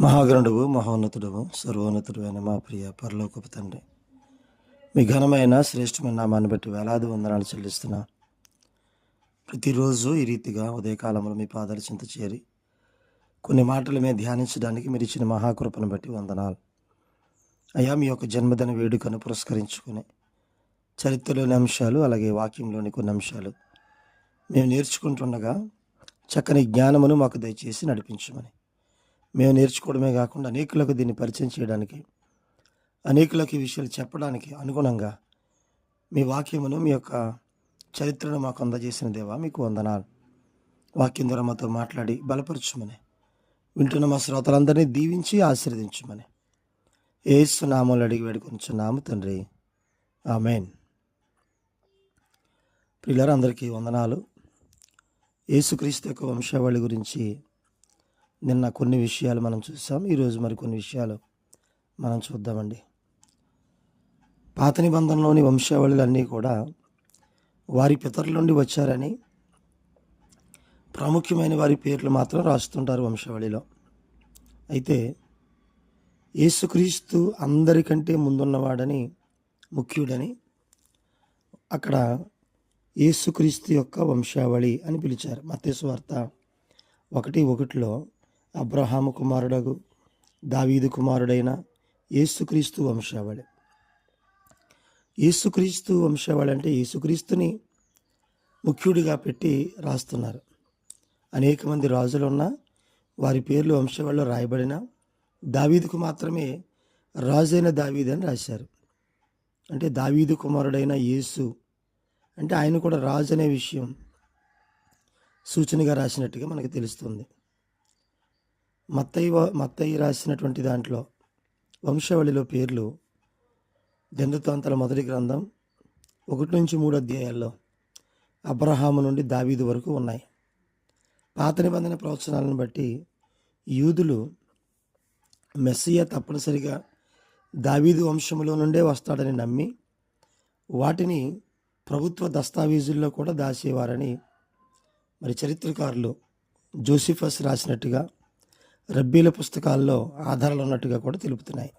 మహాగణుడువు మహోన్నతుడువు సర్వోన్నతుడు అయిన మా ప్రియ పరలోకపు తండ్రి. మీ ఘనమైన శ్రేష్టమైన నామాన్ని బట్టి వేలాది వందనాలు చెల్లిస్తున్నా. ప్రతిరోజు ఈ రీతిగా ఉదయకాలంలో మీ పాదాల చింత చేరి కొన్ని మాటలు మేము ధ్యానించడానికి మీరు ఇచ్చిన మహాకృపను బట్టి వందనాలు. అయ్యా మీ యొక్క జన్మదిన వేడుకను పురస్కరించుకుని చరిత్రలోని అంశాలు అలాగే వాక్యంలోని కొన్ని అంశాలు మేము నేర్చుకుంటుండగా చక్కని జ్ఞానమును మాకు దయచేసి నడిపించమని. మేము నేర్చుకోవడమే కాకుండా అనేకులకు దీన్ని పరిచయం చేయడానికి అనేకులకు ఈ విషయాలు చెప్పడానికి అనుగుణంగా మీ వాక్యమును మీ యొక్క చరిత్రను మాకు అందజేసిన దేవా మీకు వందనాలు. వాక్యం ద్వారా మాతో మాట్లాడి బలపరచుమని వింటున్న మా శ్రోతలందరినీ దీవించి ఆశీర్వదించమని ఏసు నామలు అడిగి వేడుకొంచున్నాము తండ్రి. ఆమెన్. మెయిన్ అందరికీ వందనాలు. యేసుక్రీస్తు యొక్క వంశావళి గురించి నిన్న కొన్ని విషయాలు మనం చూసాం. ఈరోజు మరి కొన్ని విషయాలు మనం చూద్దామండి. పాత నిబంధనలోని వంశావళులన్నీ కూడా వారి పితరుల నుండి వచ్చారని ప్రాముఖ్యమైన వారి పేర్లు మాత్రం రాస్తుంటారు వంశావళిలో. అయితే యేసుక్రీస్తు అందరికంటే ముందున్నవాడని ముఖ్యుడని అక్కడ యేసుక్రీస్తు యొక్క వంశావళి అని పిలిచారు. మత్తేసు వార్త ఒకటి ఒకటిలో అబ్రహాము కుమారుడగు దావీదు కుమారుడైన యేసుక్రీస్తు వంశావళి. యేసుక్రీస్తు వంశావళి అంటే యేసుక్రీస్తుని ముఖ్యుడిగా పెట్టి రాస్తున్నారు. అనేక మంది రాజులు ఉన్న వారి పేర్లు వంశవాళ్ళు రాయబడిన దావీదుకు మాత్రమే రాజైన దావీదు అని రాశారు. అంటే దావీదు కుమారుడైన యేసు అంటే ఆయన కూడా రాజు అనే విషయం సూచనగా రాసినట్టుగా మనకు తెలుస్తుంది. మత్తయ్య మత్తయ్య రాసినటువంటి దాంట్లో వంశావళిలో పేర్లు దండతాంతల మొదటి గ్రంథం ఒకటి నుంచి మూడు అధ్యాయాల్లో అబ్రహాము నుండి దావీదు వరకు ఉన్నాయి. పాత నిబంధన ప్రవచనాలను బట్టి యూదులు మెస్సియ తప్పనిసరిగా దావీదు వంశములో నుండే వస్తాడని నమ్మి వాటిని ప్రభుత్వ దస్తావేజుల్లో కూడా దాచేవారని మరి చరిత్రకారులు జోసిఫస్ రాసినట్టుగా రబ్బీల పుస్తకాల్లో ఆధారాలు ఉన్నట్టుగా కూడా తెలుపుతున్నాయి.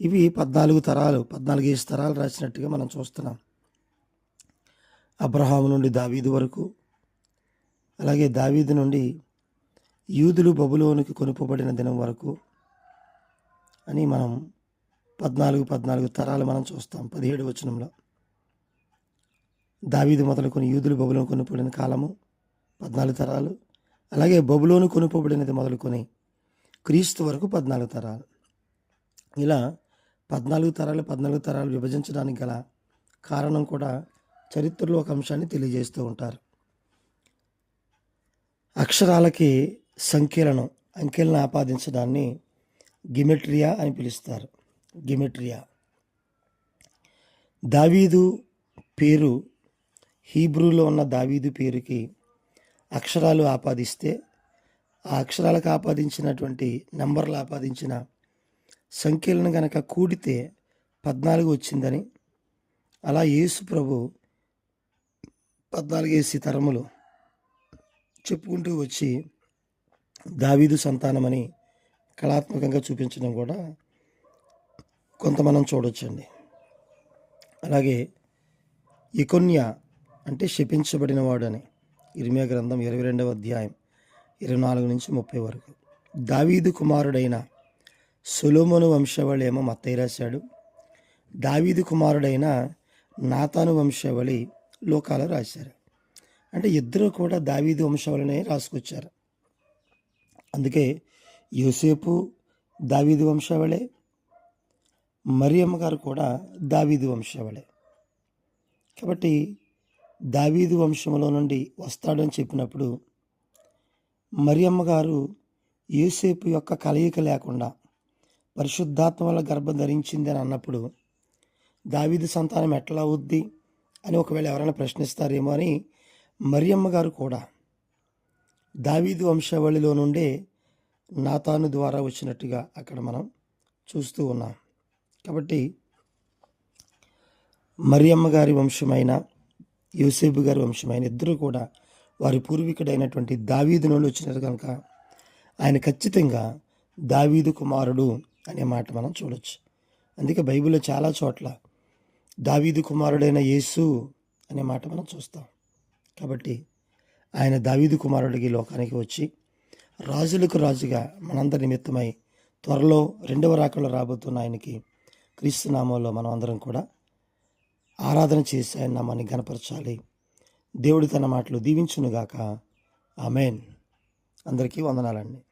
ఇవి పద్నాలుగు తరాలు పద్నాలుగు తరాలు రాసినట్టుగా మనం చూస్తున్నాం. అబ్రహాము నుండి దావీదు వరకు అలాగే దావీదు నుండి యూదులు బబులోనికి కొనుపబడిన దినం వరకు అని మనం పద్నాలుగు పద్నాలుగు తరాలు మనం చూస్తాం పదిహేడు వచనంలో. దావీదు మొదలుకొని యూదులు బబులోను కొనుపబడిన కాలము పద్నాలుగు తరాలు అలాగే బబులోను కొనుపబడినది మొదలుకొని క్రీస్తు వరకు పద్నాలుగు తరాలు. ఇలా పద్నాలుగు తరాలు పద్నాలుగు తరాలు విభజించడానికి గల కారణం కూడా చరిత్రలో ఒక అంశాన్ని తెలియజేస్తూ ఉంటారు. అక్షరాలకి సంఖ్యలను అంకెలను ఆపాదించడాన్ని గిమెట్రియా అని పిలుస్తారు. గిమెట్రియా. దావీదు పేరు హీబ్రూలో ఉన్న దావీదు పేరుకి అక్షరాలు ఆపాదిస్తే ఆ అక్షరాలకు ఆపాదించినటువంటి నంబర్లు ఆపాదించిన సంఖ్యలను గనక కూడితే పద్నాలుగు వచ్చిందని. అలా యేసు ప్రభు పద్నాలుగేసి తరములు చెప్పుకుంటూ వచ్చి దావీదు సంతానమని కళాత్మకంగా చూపించడం కూడా కొంత మనం చూడొచ్చండి. అలాగే ఇకొన్య అంటే శపించబడినవాడు వాడని. ఇరిమియా గ్రంథం ఇరవై రెండవ అధ్యాయం ఇరవై నాలుగు నుంచి ముప్పై వరకు. దావీదు కుమారుడైన సొలోమోను వంశవళేమో మత్తయ్య రాశాడు. దావీదు కుమారుడైన నాతాను వంశావళి లోకాలు రాశారు. అంటే ఇద్దరు కూడా దావీదు వంశవళినే రాసుకొచ్చారు. అందుకే యోసేపు దావీదు వంశవళే మరియమ్మ గారు కూడా దావీదు వంశవళే. కాబట్టి దావీదు వంశంలో నుండి వస్తాడని చెప్పినప్పుడు మరియమ్మ గారు యూసేపు యొక్క కలయిక లేకుండా పరిశుద్ధాత్మ వల్ల గర్భం ధరించింది అని అన్నప్పుడు దావీదు సంతానం ఎట్లా అవుద్ది అని ఒకవేళ ఎవరైనా ప్రశ్నిస్తారేమో అని మరియమ్మ గారు కూడా దావీదు వంశావళిలో నుండే నాతాను ద్వారా వచ్చినట్టుగా అక్కడ మనం చూస్తూ ఉన్నాం. కాబట్టి మరియమ్మ గారి వంశమైన యోసేపు గారి వంశం. ఆయన ఇద్దరు కూడా వారి పూర్వీకుడైనటువంటి దావీదు నుండి వచ్చినారు కనుక ఆయన ఖచ్చితంగా దావీదు కుమారుడు అనే మాట మనం చూడొచ్చు. అందుకే బైబిల్లో చాలా చోట్ల దావీదు కుమారుడైన యేసు అనే మాట మనం చూస్తాం. కాబట్టి ఆయన దావీదు కుమారుడికి లోకానికి వచ్చి రాజులకు రాజుగా మనందరి నిమిత్తమై త్వరలో రెండవ రాకలు రాబోతున్న ఆయనకి క్రీస్తునామంలో మనం అందరం కూడా ఆరాధన చేసి ఆయన నామాన్ని గనపరచాలి దేవుడి తన మాటలు దీవించునుగాక. ఆమెన్. అందరికీ వందనాలండి.